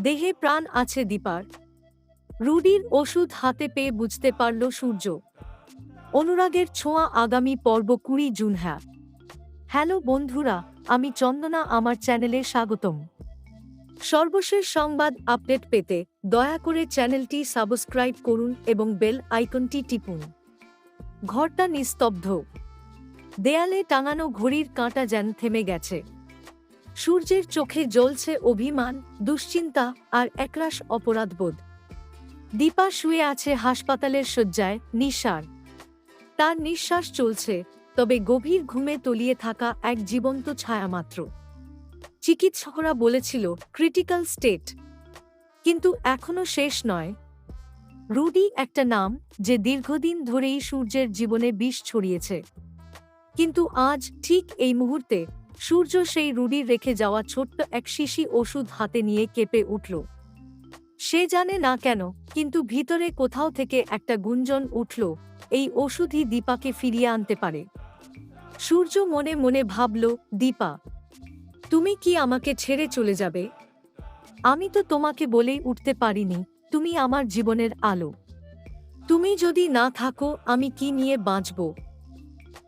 দেহে প্রাণ আছে দীপার। রুডির ওষুধ হাতে পেয়ে বুঝতে পারল সূর্য। অনুরাগের ছোঁয়া আগামী পর্ব কুড়ি জুন হ্যাঁ। হ্যালো বন্ধুরা, আমি চন্দনা, আমার চ্যানেলে স্বাগতম। সর্বশেষ সংবাদ আপডেট পেতে দয়া করে চ্যানেলটি সাবস্ক্রাইব করুন এবং বেল আইকনটি টিপুন। ঘরটা নিস্তব্ধ। দেয়ালে টাঙানো ঘড়ির কাঁটা যেন থেমে গেছে। সূর্যের চোখে জ্বলছে অভিমান, দুশ্চিন্তা আর একরাশ অপরাধবোধ। দীপা শুয়ে আছে হাসপাতালের শয্যায় নিঃসার তার নিঃশ্বাস চলছে, তবে গভীর ঘুমে তলিয়ে থাকা এক জীবন্ত ছায়া মাত্র চিকিৎসকরা বলেছিল ক্রিটিক্যাল স্টেট কিন্তু এখনও শেষ নয়। রুডি একটা নাম যে দীর্ঘদিন ধরেই সূর্যের জীবনে বিষ ছড়িয়েছে। কিন্তু আজ ঠিক এই মুহূর্তে সূর্য সেই রুডির রেখে যাওয়া ছোট্ট এক শিশি ওষুধ হাতে নিয়ে কেঁপে উঠল। সে জানে না কেন, কিন্তু ভিতরে কোথাও থেকে একটা গুঞ্জন উঠল, এই ওষুধই দীপাকে ফিরিয়ে আনতে পারে। সূর্য মনে মনে ভাবল, দীপা, তুমি কি আমাকে ছেড়ে চলে যাবে? আমি তো তোমাকে বলেই উঠতে পারিনি, তুমি আমার জীবনের আলো। তুমি যদি না থাকো, আমি কি নিয়ে বাঁচব?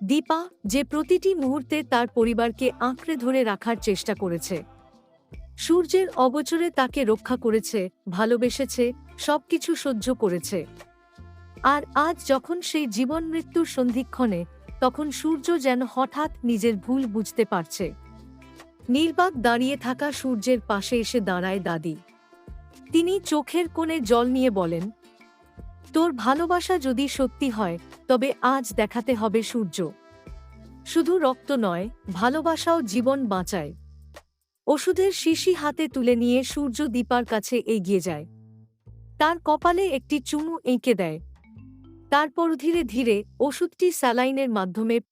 দীপা যে প্রতিটি মুহূর্তে তার পরিবারকে আঁকড়ে ধরে রাখার চেষ্টা করেছে। সূর্যের অগোচরে তাকে রক্ষা করেছে, ভালোবেসেছে, সবকিছু সহ্য করেছে। আর আজ যখন সেই জীবন মৃত্যুর সন্ধিক্ষণে, তখন সূর্য যেন হঠাৎ নিজের ভুল বুঝতে পারছে। নির্বাক দাঁড়িয়ে থাকা সূর্যের পাশে এসে দাঁড়ায় দাদি। তিনি চোখের কোণে জল নিয়ে বলেন তোর ভালোবাসা যদি সত্যি হয়, তবে আজ দেখাতে হবে সূর্য। শুধু রক্ত নয়, ভালোবাসাও জীবন বাঁচায়। ওষুধের শিশি হাতে তুলে নিয়ে সূর্য দীপার কাছে এগিয়ে যায়। তার কপালে একটি চুমু এঁকে দেয়। তারপর ধীরে ধীরে ওষুধটি স্যালাইনের মাধ্যমে